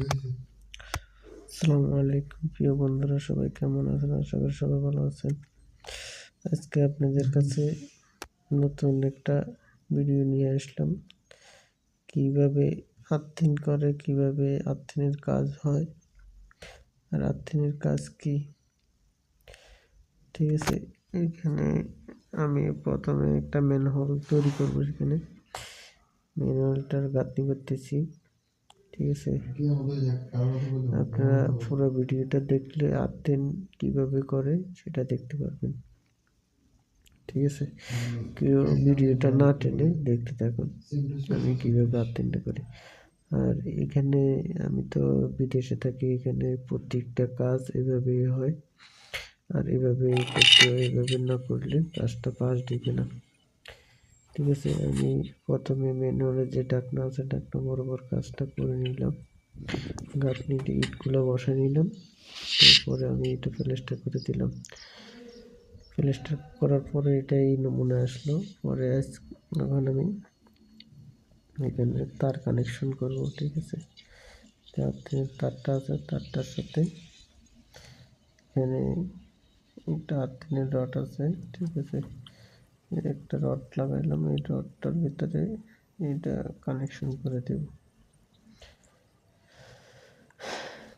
আসসালামু আলাইকুম, প্রিয় বন্ধুরা, সবাই কেমন আছেন? আশা করি সবাই ভালো আছেন। আজকে আপনাদের কাছে নতুন একটা ভিডিও নিয়ে আসলাম। কীভাবে আর্থিন করে, কীভাবে আর্থিনের কাজ হয় আর আর্থিনের কাজ কি? ঠিক আছে, এখানে আমি প্রথমে একটা ম্যানহোল তৈরি করব এখানে ম্যানহোলটার গাঁথনি করতেছি। ঠিক আছে? আপনারা পুরো ভিডিওটা দেখলে আর্থিন কীভাবে করে সেটা দেখতে পারবেন। ঠিক আছে? কেউ ভিডিওটা না টেনে দেখতে থাকুন। আমি কীভাবে আর্থিনটা করি? আর এখানে আমি তো বিদেশে থাকি এখানে প্রত্যেকটা কাজ এভাবেই হয়। আর এভাবে করতে হয় এভাবে না করলে কাজটা পাস দিবে না। ঠিক আছে, আমি প্রথমে ম্যানুয়ালে যে ডাকনা আছে ডাকনা বরাবর কাজটা করে নিলাম। গাঁথনিতে ইটগুলো বসা নিলাম, তারপরে আমি এটা প্লাস্টার করে দিলাম। প্লাস্টার করার পরে এটা এই নমুনা আসলো, পরে এখন আমি এখানে তার কানেকশন করব, ঠিক আছে? তারটা আছে, তারটার সাথে এখানে একটা আর্থিনের রড আছে, ঠিক আছে? একটা রড লাগাইলাম, এই রডটার ভিতরে এটা কানেকশন করে দেব।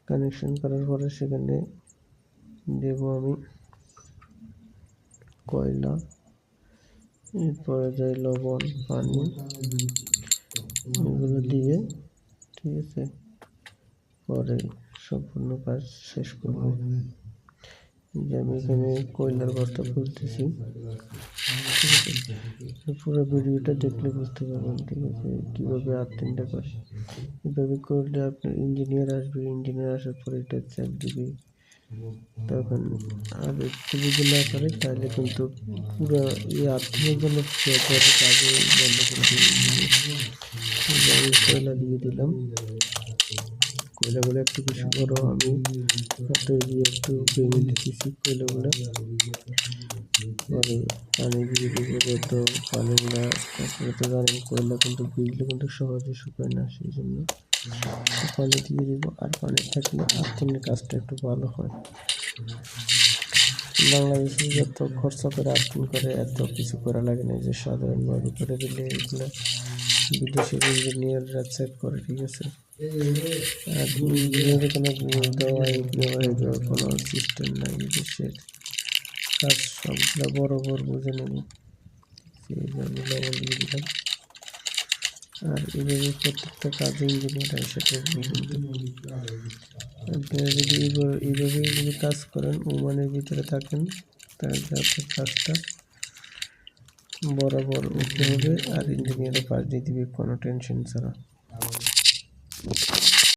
কানেকশন করার পরে সেখানে দেব আমি কয়লা, এরপরে যায় লবণ, পানি, এগুলো দিয়ে, ঠিক আছে, পরে সম্পূর্ণ কাজ শেষ করব। যে আমি এখানে কয়লার বস্তা খুলতেছি পুরো ভিডিওটা দেখলে বুঝতে পারবেন ঠিক আছে কীভাবে আর্থিংটা করে এভাবে করলে আপনার ইঞ্জিনিয়ার আসবে ইঞ্জিনিয়ার আসার পরে এটা চাপ দিবে তখন আর একটু যদি না করে তাহলে কিন্তু পুরো এই আর্থিকের জন্য কাজে বন্ধ করে কয়লা দিয়ে দিলাম কয়লাগুলো একটু বেশি বড় আমি। তৈরি একটু ভেঙে দিতেছি কয়লাগুলো পরে পানি দিয়ে দিব তো পানিগুলো তারপরে তো জানেন কয়লা কিন্তু ভিজলে কিন্তু সহজে শুকায় না সেই জন্য পানি দিয়ে দিব। আর পানি থাকলে আর্থিনের কাজটা একটু ভালো হয়। বাংলাদেশে যত খরচা করে আর্থিন করে এত কিছু করা লাগে না যে সাধারণভাবে করে দিলে এগুলো বিদেশের ইঞ্জিনিয়াররা চেক করে, ঠিক আছে? আর ইঞ্জিনিয়ারের কোনো দেওয়া দেওয়া দেওয়ার কোনো সিস্টেম নাই বিদেশের কাজ সবগুলো বরাবর বুঝে নেব। সেই জন্য আর এইভাবে প্রত্যেকটা কাজে ইঞ্জিনিয়ার কিন্তু আপনারা যদি এইভাবে যদি কাজ করেন, ওমানের ভিতরে থাকেন, তাহলে আপনার কাজটা বরাবর উঠতে হবে আর ইঞ্জিনিয়ারের পাশ দিয়ে দিবে কোনো টেনশন ছাড়া।